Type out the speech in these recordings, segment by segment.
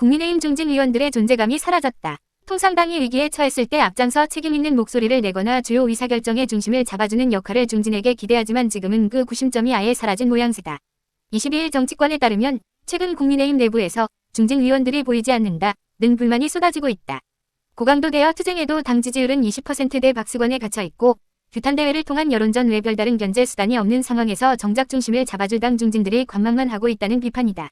국민의힘 중진 의원들의 존재감이 사라졌다. 통상당이 위기에 처했을 때 앞장서 책임 있는 목소리를 내거나 주요 의사결정의 중심을 잡아주는 역할을 중진에게 기대하지만 지금은 그 구심점이 아예 사라진 모양새다. 22일 정치권에 따르면 최근 국민의힘 내부에서 중진 의원들이 보이지 않는다 는 불만이 쏟아지고 있다. 고강도 대여 투쟁에도 당 지지율은 20%대 박수권에 갇혀 있고 규탄대회를 통한 여론전 외 별다른 견제 수단이 없는 상황에서 정작 중심을 잡아줄 당 중진들이 관망만 하고 있다는 비판이다.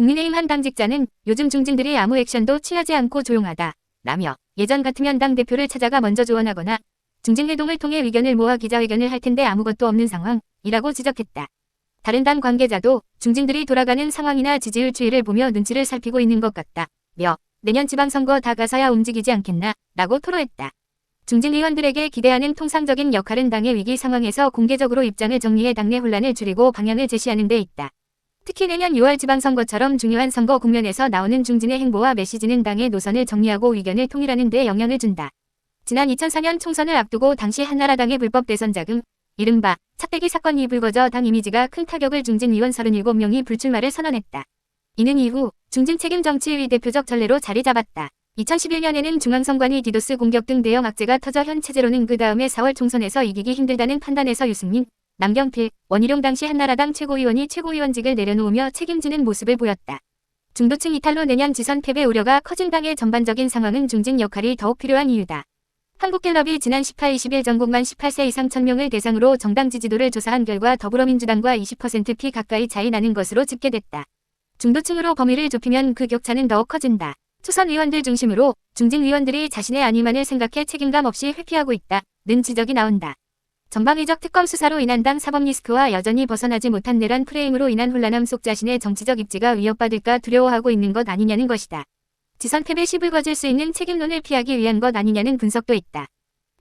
국민의힘 한 당직자는 요즘 중진들이 아무 액션도 취하지 않고 조용하다. 라며 예전 같으면 당 대표를 찾아가 먼저 조언하거나 중진회동을 통해 의견을 모아 기자회견을 할 텐데 아무것도 없는 상황이라고 지적했다. 다른 당 관계자도 중진들이 돌아가는 상황이나 지지율 추이를 보며 눈치를 살피고 있는 것 같다. 며 내년 지방선거 다가서야 움직이지 않겠나 라고 토로했다. 중진 의원들에게 기대하는 통상적인 역할은 당의 위기 상황에서 공개적으로 입장을 정리해 당내 혼란을 줄이고 방향을 제시하는 데 있다. 특히 내년 6월 지방선거처럼 중요한 선거 국면에서 나오는 중진의 행보와 메시지는 당의 노선을 정리하고 의견을 통일하는 데 영향을 준다. 지난 2004년 총선을 앞두고 당시 한나라당의 불법 대선 자금, 이른바 차떼기 사건이 불거져 당 이미지가 큰 타격을 중진 의원 37명이 불출마를 선언했다. 이는 이후 중진 책임 정치의 대표적 전례로 자리 잡았다. 2011년에는 중앙선관위 디도스 공격 등 대형 악재가 터져 현 체제로는 그 다음에 4월 총선에서 이기기 힘들다는 판단에서 유승민, 남경필, 원희룡 당시 한나라당 최고위원이 최고위원직을 내려놓으며 책임지는 모습을 보였다. 중도층 이탈로 내년 지선 패배 우려가 커진 당의 전반적인 상황은 중진 역할이 더욱 필요한 이유다. 한국갤럽이 지난 18, 20일 전국만 18세 이상 1000명을 대상으로 정당 지지도를 조사한 결과 더불어민주당과 20%피 가까이 차이 나는 것으로 집계됐다. 중도층으로 범위를 좁히면 그 격차는 더욱 커진다. 초선 의원들 중심으로 중진 의원들이 자신의 안위만을 생각해 책임감 없이 회피하고 있다. 는 지적이 나온다. 전방위적 특검 수사로 인한 당 사법 리스크와 여전히 벗어나지 못한 내란 프레임으로 인한 혼란함 속 자신의 정치적 입지가 위협받을까 두려워하고 있는 것 아니냐는 것이다. 지선 패배 시불 거질 수 있는 책임론을 피하기 위한 것 아니냐는 분석도 있다.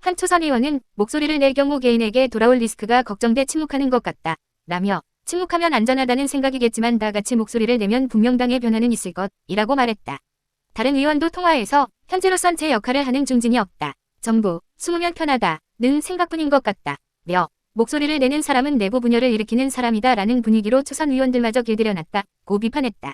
한 초선 의원은 목소리를 낼 경우 개인에게 돌아올 리스크가 걱정돼 침묵하는 것 같다. 라며 침묵하면 안전하다는 생각이겠지만 다 같이 목소리를 내면 분명 당의 변화는 있을 것 이라고 말했다. 다른 의원도 통화에서 현재로선 제 역할을 하는 중진이 없다. 전부 숨으면 편하다. 는 생각뿐인 것 같다. 며 목소리를 내는 사람은 내부 분열을 일으키는 사람이다 라는 분위기로 초선 의원들마저 길들여놨다. 고 비판했다.